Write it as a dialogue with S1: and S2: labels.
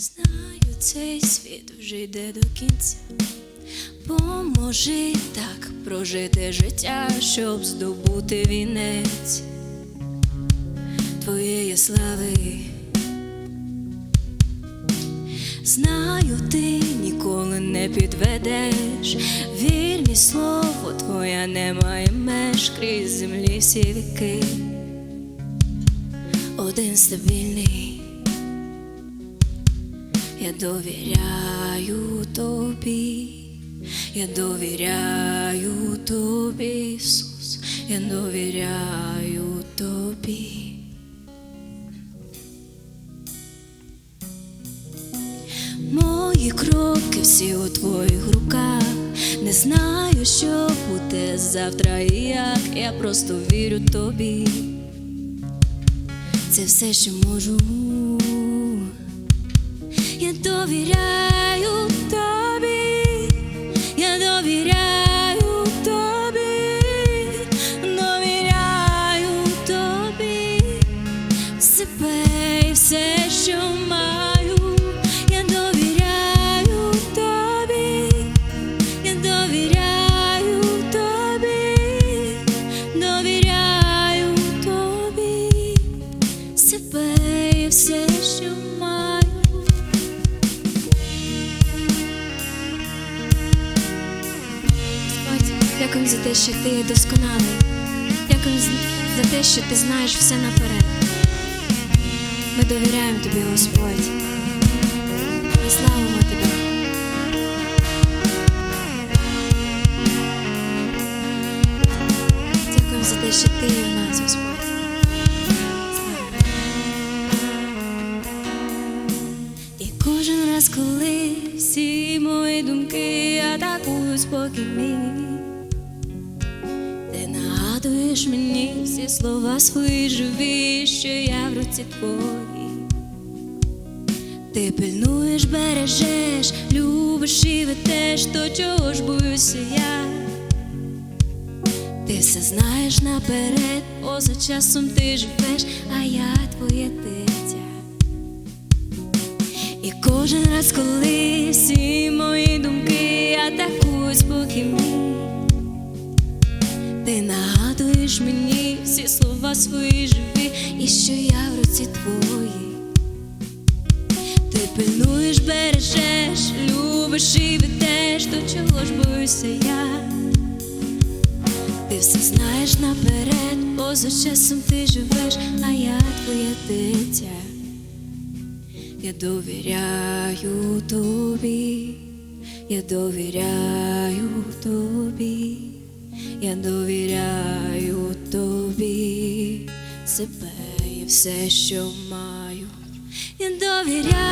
S1: Знаю, цей світ вже йде до кінця. Поможи так прожити життя, щоб здобути вінець твоєї слави. Знаю, ти ніколи не підведеш. Вірність слово твоя немає меж крізь землі всі віки. Один стабільний. Я довіряю тобі, я довіряю тобі, Ісус, я довіряю тобі. Мої кроки всі у твоїх руках. Не знаю, що буде завтра і як. Я просто вірю тобі. Це все, що можу. Я довіряю тобі, я довіряю тобі, довіряю тобі себе і все, що маю, я довіряю тобі, я довіряю тобі, довіряю тобі, все, що.
S2: Дякую за те, що ти досконалий. Дякую за те, що ти знаєш все наперед. Ми довіряємо тобі, Господь. Ми славимо тебе. Дякую за те, що ти є в нас, Господь.
S1: І кожен раз, коли всі мої думки атакують мій, нагадуєш мені всі слова свої живі, що я в руці твоїй. Ти пильнуєш, бережеш, любиш і ведеш, то чого ж боюся я. Ти все знаєш наперед, поза часом ти живеш, а я твоє дитя. І кожен раз, коли всі мої думки атакують спокій мій, ти нагадуєш мені всі слова свої живі, і що я в руці твоїй. Ти пильнуєш, бережеш, любиш і ведеш, то чого ж боюся я. Ти все знаєш наперед, поза часом ти живеш, а я твоє дитя. Я довіряю тобі, я довіряю тобі, я довіряю тобі себе і все, що маю. Я довіряю